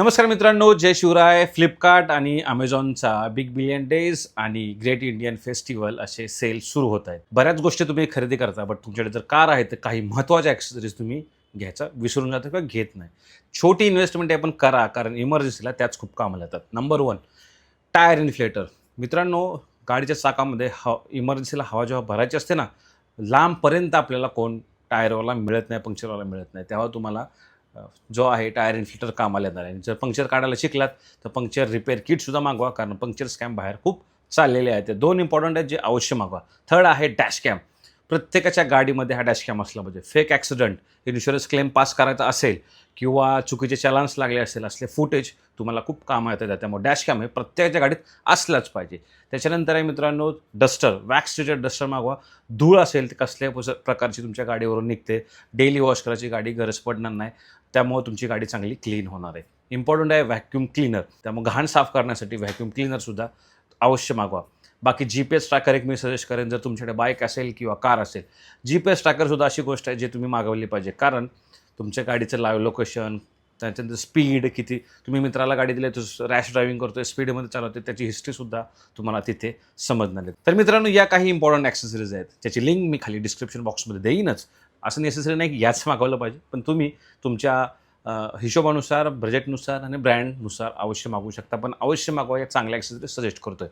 नमस्कार मित्रांनो जय शिवराय फ्लिपकार्ट आणि अमेझॉनचा बिग बिलियन डेज आणि ग्रेट इंडियन फेस्टिवल असे सेल सुरू होत आहेत. बऱ्याच गोष्टी तुम्ही खरेदी करता बट तुमच्याकडे जर कार आहे तर काही महत्त्वाच्या ॲक्सेसरीज तुम्ही घ्यायचा विसरून जाता किंवा घेत नाही. छोटी इन्व्हेस्टमेंट आपण करा कारण इमर्जन्सीला त्याच खूप कामाला येतात. नंबर वन टायर इन्फ्लेटर मित्रांनो गाडीच्या चाकामध्ये ह इमर्जन्सीला हवा जेव्हा भरायची असते ना लांबपर्यंत आपल्याला कोण टायरवाला मिळत नाही पंक्चरवाला मिळत नाही. तेव्हा तुम्हाला जो आहे टायर इन्फ्लेटर कामाला येणार आहे. जर पंक्चर काढायला शिकलात तर पंक्चर रिपेअर किटसुद्धा मागवा कारण पंक्चर स्कॅम बाहेर खूप चाललेले आहेत. ते दोन इम्पॉर्टंट आहेत जे अवश्य मागवा. थर्ड आहे डॅश कॅम प्रत्येकाच्या गाडीमध्ये हा डॅश कॅम असला पाहिजे. Fake accident insurance claim pass करायचा असेल किंवा चुकीचे चलान्स लागले असेल असले फुटेज तुम्हाला खूप कामं येतात. त्यामुळे डॅश कॅम हे प्रत्येकाच्या गाडीत असलाच पाहिजे. त्याच्यानंतर आहे मित्रांनो डस्टर वॅक्स ट्रीटेड डस्टर मागवा. धूळ असेल ते कसल्याही प्रकारची तुमच्या गाडीवरून निघते. डेली वॉश करायची गाडी गरज पडणार नाही. त्यामुळे तुमची गाडी चांगली क्लीन होणार आहे. इम्पॉर्टंट आहे व्हॅक्यूम क्लीनर त्यामुळे घाण साफ करण्यासाठी व्हॅक्यूम क्लीनरसुद्धा अवश्य मागवा. बाकी जी पी एस ट्रॅकर एक मी सजेस्ट करेन जर तुमच्याकडे बाईक असेल किंवा कार असेल जी पी एस ट्रॅकरसुद्धा अशी गोष्ट आहे जी तुम्ही मागवली पाहिजे. कारण तुमच्या गाडीचं लाईव्ह लोकेशन त्याच्यानंतर स्पीड किती तुम्ही मित्राला गाडी दिली तो रॅश ड्रायव्हिंग करतोय स्पीडमध्ये चालवते त्याची हिस्ट्रीसुद्धा तुम्हाला तिथे समजणार आहे. तर मित्रांनो या काही इम्पॉर्टंट ॲक्सेसरीज आहेत. त्याची लिंक मी खाली डिस्क्रिप्शन बॉक्समध्ये देईनच. असं नेसेसरी नाही की याच मागवलं पाहिजे. पण तुम्ही तुमच्या हिशोबानुसार बजेटनुसार आणि ब्रँडनुसार अवश्य मागवू शकता. पण अवश्य मागवा या चांगल्या ॲक्सेसरी सजेस्ट करतो आहे